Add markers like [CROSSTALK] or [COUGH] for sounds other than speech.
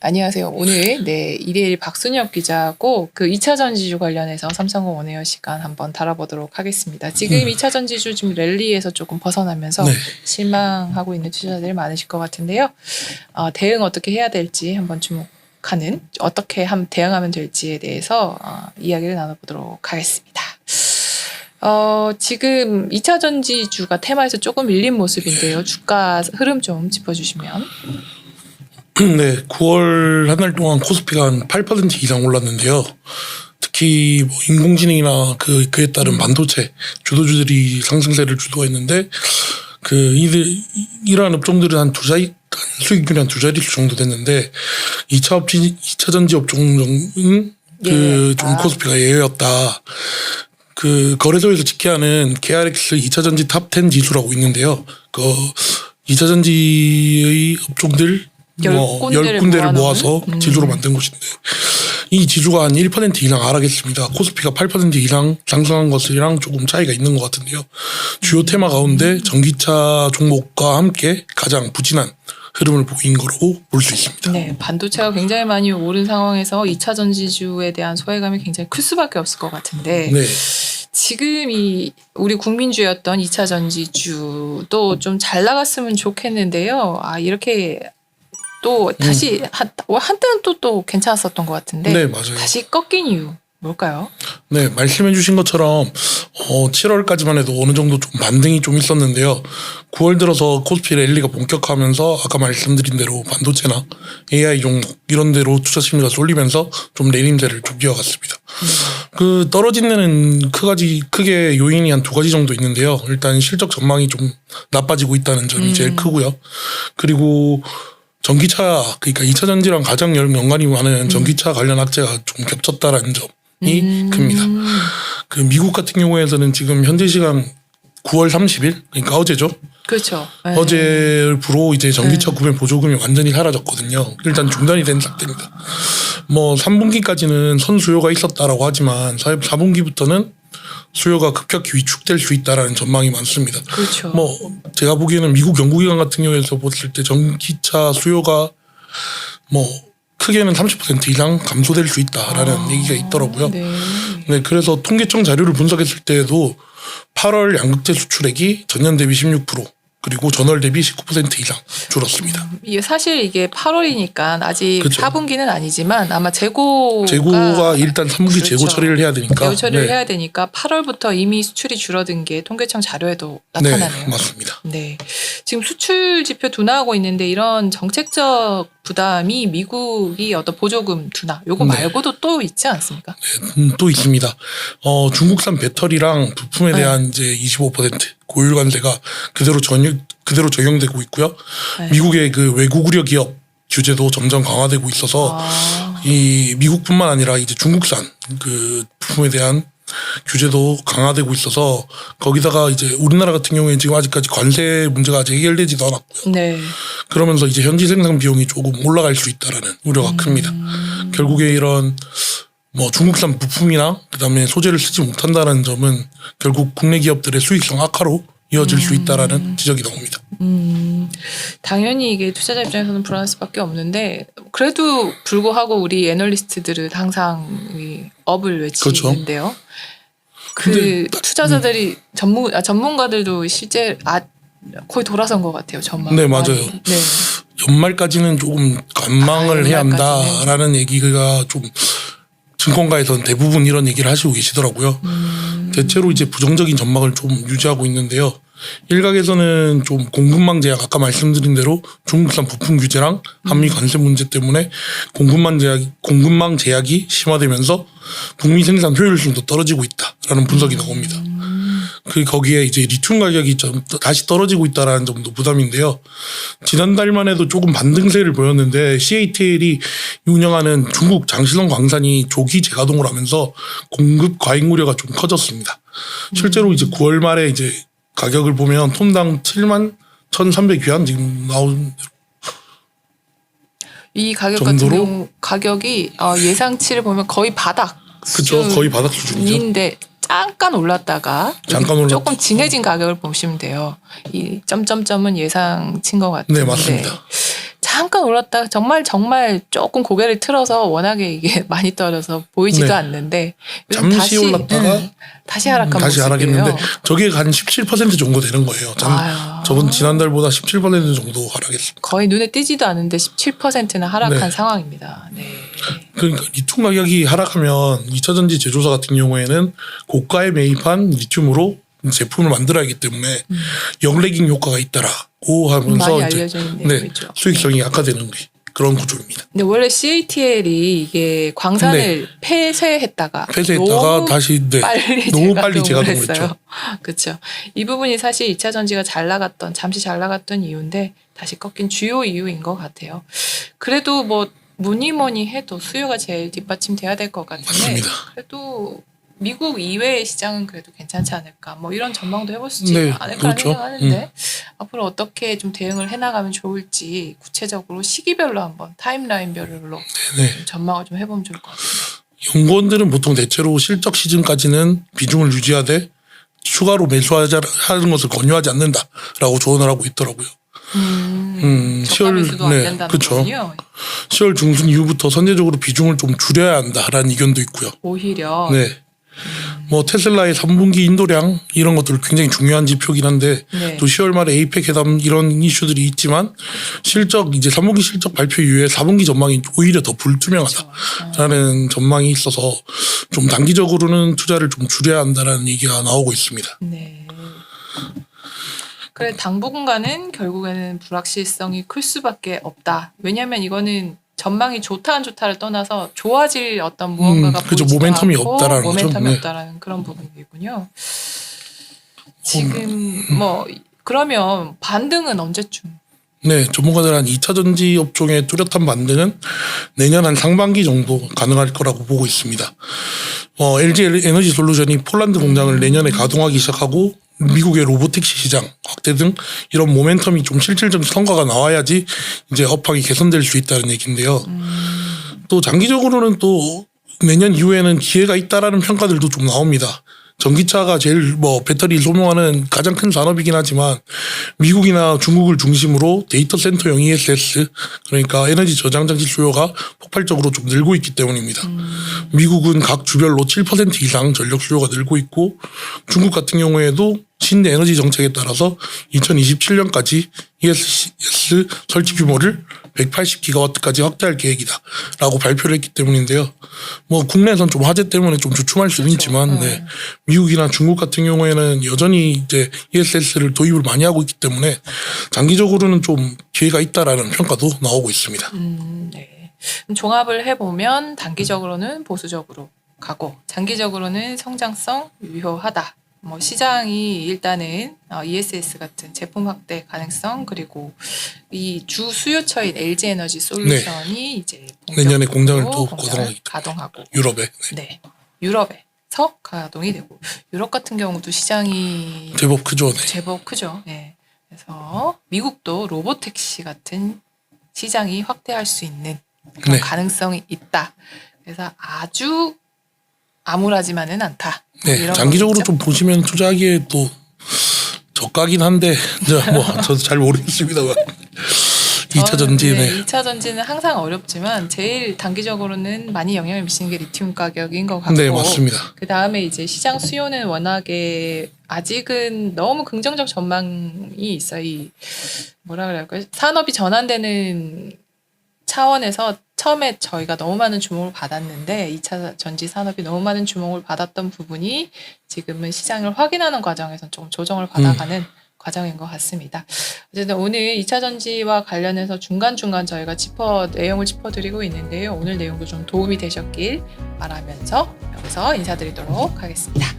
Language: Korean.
안녕하세요. 오늘 네 이레일 박순혁 기자하고 그 2차 전지주 관련해서 삼성공 원에어 시간 한번 다뤄보도록 하겠습니다. 지금 음. 2차 전지주 지금 랠리에서 조금 벗어나면서 네. 실망하고 있는 투자자들이 많으실 것 같은데요. 어, 대응 어떻게 해야 될지 한번 주목하는 어떻게 함 대응하면 될지에 대해서 어, 이야기를 나눠보도록 하겠습니다. 어, 지금 2차 전지주가 테마에서 조금 밀린 모습인데요. 주가 흐름 좀 짚어주시면. [CLEARS THROAT] 네, 9월 한 달 동안 코스피가 한 8% 이상 올랐는데요. 특히 뭐 인공지능이나 그 그에 따른 반도체 주도주들이 상승세를 주도했는데 그 이들 이러한 업종들은 한 두 자리 한 수익률이 한 두 자릿수 정도 됐는데 2차 업지 2차 전지 업종은 그좀 아. 코스피가 예외였다. 그 거래소에서 집계하는 KRX 2차 전지 탑 10 지수라고 있는데요. 그 2차 전지의 업종들 열뭐 군데를 열 군데를? 모아서 음. 지수로 만든 곳인데 이 지수가 한 1% 이상 하락했습니다. 코스피가 8% 이상 상승한 것이랑 조금 차이가 있는 것 같은데요. 주요 테마 가운데 전기차 종목과 함께 가장 부진한 흐름을 보인 거로 볼 수 있습니다. 네, 반도체가 굉장히 많이 오른 상황에서 2차 전지주에 대한 소외감이 굉장히 클 수밖에 없을 것 같은데 네. 지금 이 우리 국민주였던 2차 전지주도 좀 잘 나갔으면 좋겠는데요. 아 이렇게 또 다시 한, 한때는 또 또 괜찮았었던 것 같은데 음. 네, 맞아요. 다시 꺾인 이유 뭘까요? 네, 말씀해 주신 것처럼 어 7월까지만 해도 어느 정도 좀 반등이 좀 있었는데요. 9월 들어서 코스피 랠리가 본격화하면서 아까 말씀드린 대로 반도체나 AI 종목 이런 데로 투자 심리가 쏠리면서 좀 내림세를 좀 이어갔습니다. 그 떨어진 데는 크가지 크게 요인이 한 두 가지 정도 있는데요. 일단 실적 전망이 좀 나빠지고 있다는 점이 음. 제일 크고요. 그리고 전기차 그러니까 2차 전지랑 가장 연- 연관이 많은 전기차 관련 악재가 좀 겹쳤다라는 점이 음. 큽니다. 그 미국 같은 경우에는 지금 현재 시간 9월 30일 그러니까 어제죠. 그렇죠. 네. 어제부로 이제 전기차 구매 보조금이 완전히 사라졌거든요. 일단 중단이 된 상태입니다. 뭐 3분기까지는 선 수요가 있었다라고 하지만 4분기부터는 수요가 급격히 위축될 수 있다라는 전망이 많습니다. 그렇죠. 뭐 제가 보기에는 미국 연구기관 같은 경우에서 봤을 때 전기차 수요가 뭐 크게는 30% 이상 감소될 수 있다라는 아, 얘기가 있더라고요. 네. 네, 그래서 통계청 자료를 분석했을 때에도 8월 양극재 수출액이 전년 대비 16% 그리고 전월 대비 19% 이상 줄었습니다. 이게 사실 이게 8월이니까 아직 그쵸. 4분기는 아니지만 아마 재고가 재고가 일단 3분기 재고 그렇죠. 처리를 해야 되니까. 재고 처리를 네. 해야 되니까 8월부터 이미 수출이 줄어든 게 통계청 자료에도 네, 나타나네요. 맞습니다. 네. 지금 수출 지표 둔화하고 있는데 이런 정책적 부담이 미국이 어떤 보조금 둔화 요거 네. 말고도 또 있지 않습니까? 음, 또 있습니다. 어, 중국산 배터리랑 부품에 네. 대한 이제 25% 고율 관세가 그대로 전유, 그대로 적용되고 있고요. 네. 미국의 그 외국 우려 기업 규제도 점점 강화되고 있어서 아, 이 미국뿐만 아니라 이제 중국산 그 부품에 대한 규제도 강화되고 있어서 거기다가 이제 우리나라 같은 경우에 지금 아직까지 관세 문제가 아직 해결되지도 않았고요. 네. 그러면서 이제 현지 생산 비용이 조금 올라갈 수 있다라는 우려가 큽니다. 음. 결국에 이런 뭐 중국산 부품이나 그다음에 소재를 쓰지 못한다는 점은 결국 국내 기업들의 수익성 악화로 이어질 수 있다라는 지적이 나옵니다. 음, 당연히 이게 투자자 입장에서는 불안할 수밖에 없는데 그래도 불구하고 우리 애널리스트들은 항상 이 업을 외치는데요. 그 그렇죠. 딱- 투자자들이 전문 아, 전문가들도 실제 아 거의 돌아선 것 같아요 전망. 네, 맞아요. 네. 연말까지는 조금 관망을 아, 해야. 한다라는 얘기가 좀 증권가에서는 대부분 이런 얘기를 하시고 계시더라고요. 음, 대체로 이제 부정적인 전망을 좀 유지하고 있는데요. 일각에서는 좀 공급망 제약 아까 말씀드린 대로 중국산 부품 규제랑 한미 관세 문제 때문에 공급망 제약 공급망 제약이 심화되면서 북미 생산 효율성도 떨어지고 있다라는 분석이 나옵니다. 그 거기에 이제 리튬 가격이 좀 다시 떨어지고 있다라는 점도 부담인데요. 지난달만 해도 조금 반등세를 보였는데 CATL이 운영하는 중국 장시성 광산이 조기 재가동을 하면서 공급 과잉 우려가 좀 커졌습니다. 실제로 이제 9월 말에 이제 가격을 보면 톤당 7만 1,300위안 지금 나온 이 가격 같은 정도로? 경우 가격이 어, 예상치를 보면 거의 바닥 그쵸 거의 바닥 수준이죠. 인데 잠깐 올랐다가 잠깐 올랐다. 조금 진해진 가격을 보시면 돼요. 이 점점점은 예상친 것 같은데 네 맞습니다. 잠깐 올랐다가 정말 정말 조금 고개를 틀어서 워낙에 이게 [LAUGHS] 많이 떨어져서 보이지도 네. 않는데 잠시 올랐다가 음, 다시 하락한 다시. 하락했는데 저게 한 17% 정도 되는 거예요. 전, 아유. 저번 지난달보다 17% 정도 하락했습니다. 거의 눈에 띄지도 않은데 17%나 하락한 네. 상황입니다. 네. 그러니까 리튬 가격이 하락하면 2차 전지 제조사 같은 경우에는 고가에 매입한 리튬으로 제품을 만들어야 하기 때문에 역레깅 효과가 있다라 고 하면서 많이 알려져 있는 네, 내용이죠. 수익성이 악화되는 그런 구조입니다. 근데 원래 CATL이 이게 광산을 네. 폐쇄했다가 폐쇄했다가 너무 다시 네, 빨리 너무 재가동을 빨리 재가동을 했어요. [LAUGHS] 했죠. 그렇죠. 이 부분이 사실 2차 전지가 잘 나갔던 잠시 잘 나갔던 이유인데 다시 꺾인 주요 이유인 것 같아요. 그래도 뭐 뭐니 뭐니 해도 수요가 제일 뒷받침돼야 될 것 같은데 맞습니다. 그래도 미국 이외의 시장은 그래도 괜찮지 않을까 뭐 이런 전망도 해볼 수 있지 네, 않을까 그렇죠. 생각하는데 앞으로 어떻게 좀 대응을 해나가면 좋을지 구체적으로 시기별로 한번 타임라인별로 네. 좀 전망을 좀 해보면 좋을 것 같아요. 연구원들은 보통 대체로 실적 시즌까지는 비중을 유지하되 추가로 매수하는 것을 권유하지 않는다라고 조언을 하고 있더라고요. 음, 음, 저가 10월 매수도 안 네. 거군요. 10월 중순 이후부터 선제적으로 비중을 좀 줄여야 한다라는 의견도 있고요. 오히려 네. 뭐 테슬라의 3분기 인도량 이런 것들 굉장히 중요한 지표긴 한데 네. 또 10월 말에 에이펙 회담 이런 이슈들이 있지만 실적 이제 3분기 실적 발표 이후에 4분기 전망이 오히려 더 불투명하다라는 전망이 있어서 좀 단기적으로는 투자를 좀 줄여야 한다라는 얘기가 나오고 있습니다. 네. 그래 당분간은 결국에는 불확실성이 클 수밖에 없다. 왜냐하면 이거는 전망이 좋다 안 좋다를 떠나서 좋아질 어떤 무언가가 음, 그죠. 모멘텀이 않고 없다라는 거죠. 모멘텀이 네. 없다라는 그런 부분이군요. 지금 뭐 그러면 반등은 언제쯤? 네, 전문가들 한 2차 전지 업종의 뚜렷한 반등은 내년 한 상반기 정도 가능할 거라고 보고 있습니다. 어, LG 에너지 솔루션이 폴란드 공장을 내년에 가동하기 시작하고 미국의 로보틱스 시장 확대 등 이런 모멘텀이 좀 실질적인 성과가 나와야지 이제 업황이 개선될 수 있다는 얘기인데요. 또 장기적으로는 또 내년 이후에는 기회가 있다라는 평가들도 좀 나옵니다. 전기차가 제일 뭐 배터리 소모하는 가장 큰 산업이긴 하지만 미국이나 중국을 중심으로 데이터 센터용 ESS 그러니까 에너지 저장 장치 수요가 폭발적으로 좀 늘고 있기 때문입니다. 미국은 각 주별로 7% 이상 전력 수요가 늘고 있고 중국 같은 경우에도 신내 에너지 정책에 따라서 2027년까지 ESS 설치 규모를 180기가와트까지 확대할 계획이다라고 발표를 했기 때문인데요. 뭐 국내에선 좀 화재 때문에 좀 주춤할 수는 있지만 네. 미국이나 중국 같은 경우에는 여전히 이제 ESS를 도입을 많이 하고 있기 때문에 장기적으로는 좀 기회가 있다라는 평가도 나오고 있습니다. 음, 네. 종합을 해보면 단기적으로는 보수적으로 가고 장기적으로는 성장성 유효하다. 뭐 시장이 일단은 어, ESS 같은 제품 확대 가능성 그리고 이 주 수요처인 LG 에너지 솔루션이 이제 네. 내년에 공장을 또 공장을 가동하고 유럽에 네. 네 유럽에서 가동이 되고 유럽 같은 경우도 시장이 제법 크죠. 네. 제법 크죠. 네. 그래서 미국도 로보택시 같은 시장이 확대할 수 있는 그런 네. 가능성이 있다. 그래서 아주 암울하지만은 않다. 네, 장기적으로? 좀 보시면 투자하기에 또 저가긴 한데 [LAUGHS] 저뭐 저도 잘 모르겠습니다만 2차 전지 네. 네. 2차 전지는 항상 어렵지만 제일 단기적으로는 많이 영향을 미치는 게 리튬 가격인 것 같고 네 맞습니다. 그 다음에 이제 시장 수요는 워낙에 아직은 너무 긍정적 전망이 있어요. 이 뭐라 그럴까요? 산업이 전환되는 차원에서 처음에 저희가 너무 많은 주목을 받았는데 2차 전지 산업이 너무 많은 주목을 받았던 부분이 지금은 시장을 확인하는 과정에서 조금 조정을 받아가는 과정인 것 같습니다. 어쨌든 오늘 2차 전지와 관련해서 중간중간 저희가 짚어 내용을 짚어드리고 있는데요. 오늘 내용도 좀 도움이 되셨길 바라면서 여기서 인사드리도록 하겠습니다.